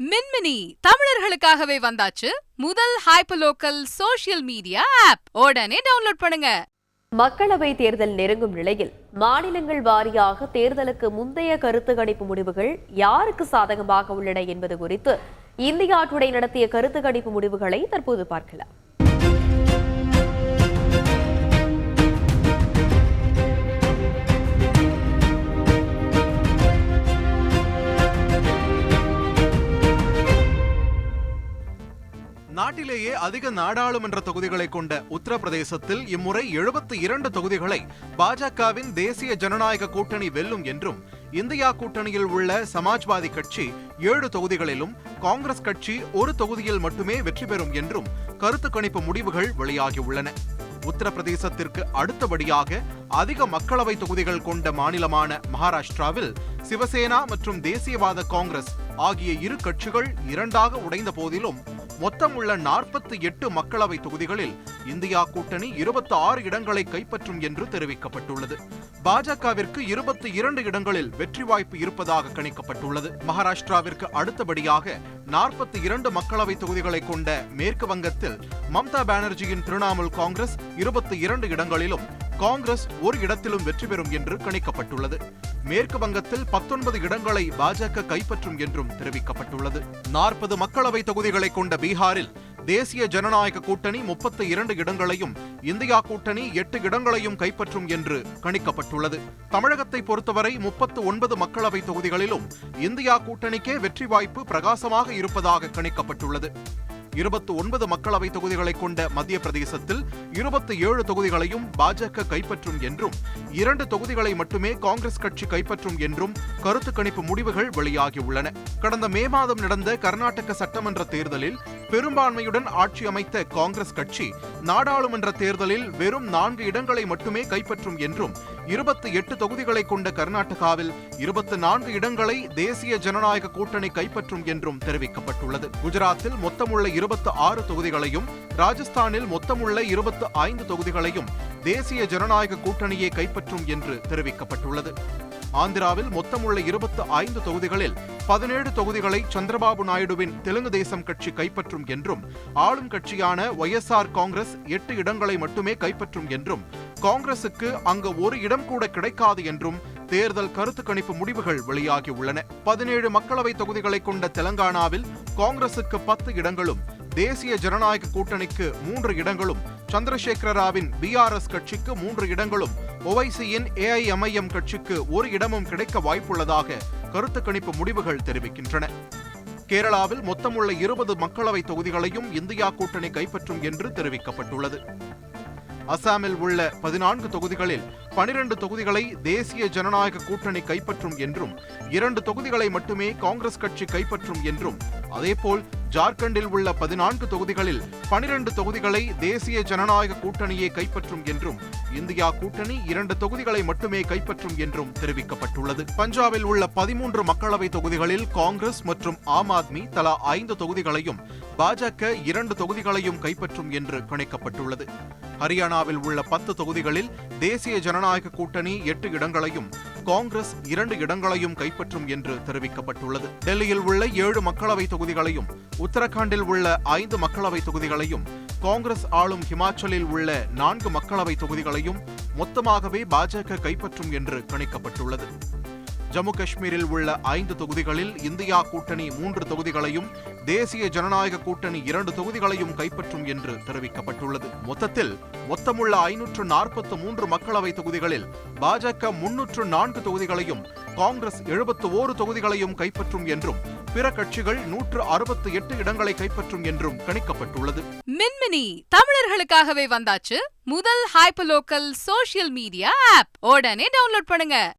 மின்மினி தமிழர்களுக்காகவே வந்தாச்சு முதல் ஹைப்பர்லோக்கல் சோஷியல் மீடியா ஆப். உடனே டவுன்லோட் பண்ணுங்க. மக்களவை தேர்தல் நெருங்கும் நிலையில் மாநிலங்கள் வாரியாக தேர்தலுக்கு முந்தைய கருத்து கணிப்பு முடிவுகள் யாருக்கு சாதகமாக உள்ளன என்பது குறித்து இந்தியா டுடே நடத்திய கருத்து கணிப்பு முடிவுகளை தற்போது பார்க்கலாம். நாட்டிலேயே அதிக நாடாளுமன்ற தொகுதிகளை கொண்ட உத்தரப்பிரதேசத்தில் இம்முறை எழுபத்தி இரண்டு தொகுதிகளை பாஜகவின் தேசிய ஜனநாயக கூட்டணி வெல்லும் என்றும் இந்தியா கூட்டணியில் உள்ள சமாஜ்வாதி கட்சி ஏழு தொகுதிகளிலும் காங்கிரஸ் கட்சி ஒரு தொகுதியில் மட்டுமே வெற்றி பெறும் என்றும் கருத்து கணிப்பு முடிவுகள் வெளியாகியுள்ளன. உத்தரப்பிரதேசத்திற்கு அடுத்தபடியாக அதிக மக்களவை தொகுதிகள் கொண்ட மாநிலமான மகாராஷ்டிராவில் சிவசேனா மற்றும் தேசியவாத காங்கிரஸ் ஆகிய இரு கட்சிகள் இரண்டாக உடைந்த போதிலும் மொத்தம் உள்ள நாற்பத்தி எட்டு மக்களவை தொகுதிகளில் இந்தியா கூட்டணி இருபத்தி ஆறு இடங்களை கைப்பற்றும் என்று தெரிவிக்கப்பட்டுள்ளது. பாஜகவிற்கு இருபத்தி இரண்டு இடங்களில் வெற்றி வாய்ப்பு இருப்பதாக கணிக்கப்பட்டுள்ளது. மகாராஷ்டிராவிற்கு அடுத்தபடியாக நாற்பத்தி இரண்டு மக்களவை தொகுதிகளை கொண்ட மேற்கு வங்கத்தில் மம்தா பானர்ஜியின் திரிணாமுல் காங்கிரஸ் இருபத்தி இரண்டு இடங்களிலும் காங்கிரஸ் ஒரு இடத்திலும் வெற்றி பெறும் என்று கணிக்கப்பட்டுள்ளது. மேற்கு வங்கத்தில் பத்தொன்பது இடங்களை பாஜக கைப்பற்றும் என்றும் தெரிவிக்கப்பட்டுள்ளது. நாற்பது மக்களவை தொகுதிகளை கொண்ட பீகாரில் தேசிய ஜனநாயக கூட்டணி முப்பத்தி இரண்டு இடங்களையும் இந்தியா கூட்டணி எட்டு இடங்களையும் கைப்பற்றும் என்று கணிக்கப்பட்டுள்ளது. தமிழகத்தை பொறுத்தவரை முப்பத்து ஒன்பது மக்களவை தொகுதிகளிலும் இந்தியா கூட்டணிக்கே வெற்றி வாய்ப்பு பிரகாசமாக இருப்பதாக கணிக்கப்பட்டுள்ளது. இருபத்தி ஒன்பது மக்களவை தொகுதிகளை கொண்ட மத்திய பிரதேசத்தில் இருபத்தி ஏழு தொகுதிகளையும் பாஜக கைப்பற்றும் என்றும் இரண்டு தொகுதிகளை மட்டுமே காங்கிரஸ் கட்சி கைப்பற்றும் என்றும் கருத்து கணிப்பு முடிவுகள் வெளியாகியுள்ளன. கடந்த மே மாதம் நடந்த கர்நாடக சட்டமன்ற தேர்தலில் பெரும்பான்மையுடன் ஆட்சி அமைத்த காங்கிரஸ் கட்சி நாடாளுமன்ற தேர்தலில் வெறும் நான்கு இடங்களை மட்டுமே கைப்பற்றும் என்றும் இருபத்தி எட்டு தொகுதிகளை கொண்ட கர்நாடகாவில் இருபத்தி நான்கு இடங்களை தேசிய ஜனநாயக கூட்டணி கைப்பற்றும் என்றும் தெரிவிக்கப்பட்டுள்ளது. குஜராத்தில் மொத்தமுள்ள இருபத்தி ஆறு தொகுதிகளையும் ராஜஸ்தானில் மொத்தமுள்ள இருபத்தி ஐந்து தொகுதிகளையும் தேசிய ஜனநாயக கூட்டணியே கைப்பற்றும் என்று தெரிவிக்கப்பட்டுள்ளது. ஆந்திராவில் மொத்தமுள்ள இருபத்தி ஐந்து தொகுதிகளில் பதினேழு தொகுதிகளை சந்திரபாபு நாயுடுவின் தெலுங்கு தேசம் கட்சி கைப்பற்றும் என்றும் ஆளும் கட்சியான ஒய்எஸ்ஆர் காங்கிரஸ் எட்டு இடங்களை மட்டுமே கைப்பற்றும் என்றும் காங்கிரசுக்கு அங்கு ஒரு இடம் கூட கிடைக்காது என்றும் தேர்தல் கருத்து கணிப்பு முடிவுகள் வெளியாகியுள்ளன பதினேழு மக்களவை தொகுதிகளை கொண்ட தெலங்கானாவில் காங்கிரசுக்கு பத்து இடங்களும் தேசிய ஜனநாயக கூட்டணிக்கு மூன்று இடங்களும் சந்திரசேகர ராவின் பிஆர்எஸ் கட்சிக்கு மூன்று இடங்களும் ஒவைசியின் ஏஐஎம்ஐஎம் கட்சிக்கு ஒரு இடமும் கிடைக்க வாய்ப்புள்ளதாக கருத்து கணிப்பு முடிவுகள் தெரிவிக்கின்றன. கேரளாவில் மொத்தமுள்ள இருபது மக்களவை தொகுதிகளையும் இந்தியா கூட்டணி கைப்பற்றும் என்று தெரிவிக்கப்பட்டுள்ளது. அசாமில் உள்ள பதினான்கு தொகுதிகளில் பனிரெண்டு தொகுதிகளை தேசிய ஜனநாயக கூட்டணி கைப்பற்றும் என்றும் இரண்டு தொகுதிகளை மட்டுமே காங்கிரஸ் கட்சி கைப்பற்றும் என்றும் அதேபோல் ஜார்க்கண்டில் உள்ள பதினான்கு தொகுதிகளில் பனிரெண்டு தொகுதிகளை தேசிய ஜனநாயக கூட்டணியே கைப்பற்றும் என்றும் இந்தியா கூட்டணி இரண்டு தொகுதிகளை மட்டுமே கைப்பற்றும் என்றும் தெரிவிக்கப்பட்டுள்ளது. பஞ்சாபில் உள்ள பதிமூன்று மக்களவை தொகுதிகளில் காங்கிரஸ் மற்றும் ஆம் ஆத்மி தலா ஐந்து தொகுதிகளையும் பாஜக இரண்டு தொகுதிகளையும் கைப்பற்றும் என்று கணிக்கப்பட்டுள்ளது. ஹரியானாவில் உள்ள பத்து தொகுதிகளில் தேசிய ஜனநாயக கூட்டணி எட்டு இடங்களையும் காங்கிரஸ் இரண்டு இடங்களையும் கைப்பற்றும் என்று தெரிவிக்கப்பட்டுள்ளது. டெல்லியில் உள்ள ஏழு மக்களவை தொகுதிகளையும் உத்தரகாண்டில் உள்ள ஐந்து மக்களவை தொகுதிகளையும் காங்கிரஸ் ஆளும் ஹிமாச்சலில் உள்ள நான்கு மக்களவை தொகுதிகளையும் மொத்தமாகவே பாஜக கைப்பற்றும் என்று கணிக்கப்பட்டுள்ளது. ஜம்மு காஷ்மீரில் உள்ள ஐந்து தொகுதிகளில் இந்தியா கூட்டணி மூன்று தொகுதிகளையும் தேசிய ஜனநாயக கூட்டணி இரண்டு தொகுதிகளையும் கைப்பற்றும் என்று தெரிவிக்கப்பட்டுள்ளது. மொத்தத்தில் மொத்தமுள்ள ஐநூற்று நாற்பத்து மூன்று மக்களவை தொகுதிகளில் பாஜக முன்னூற்று நான்கு தொகுதிகளையும் காங்கிரஸ் எழுபத்து ஓரு தொகுதிகளையும் கைப்பற்றும் என்றும் பிற கட்சிகள் நூற்று அறுபத்தி எட்டு இடங்களை கைப்பற்றும் என்றும் கணிக்கப்பட்டுள்ளது. மின்மினி தமிழர்களுக்காகவே வந்தாச்சு. முதல் ஹைப்பர்லோக்கல் சோசியல் மீடியா ஆப் உடனே டவுன்லோட் பண்ணுங்க.